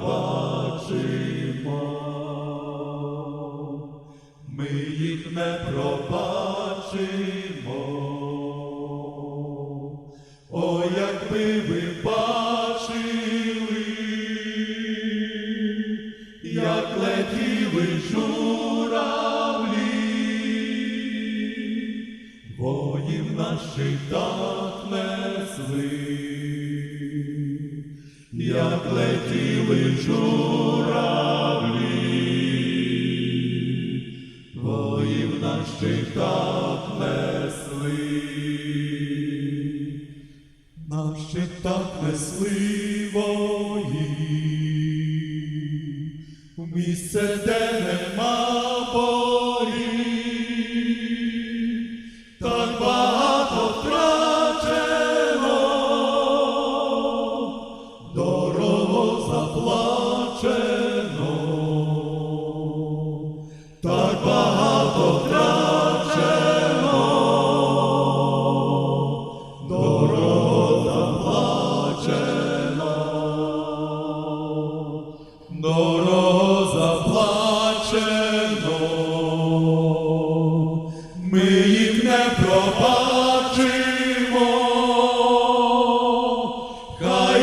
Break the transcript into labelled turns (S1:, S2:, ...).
S1: пробачимо, ми їх не пробачимо. О, якби ви бачили, як летіли журавлі, воїв наших так несли як летіли журавлі, воїв наших так несли, наші так несли вої, в місце, де нема багато втрачено, дорого заплачено, дорого ми їх не пробачимо. Хай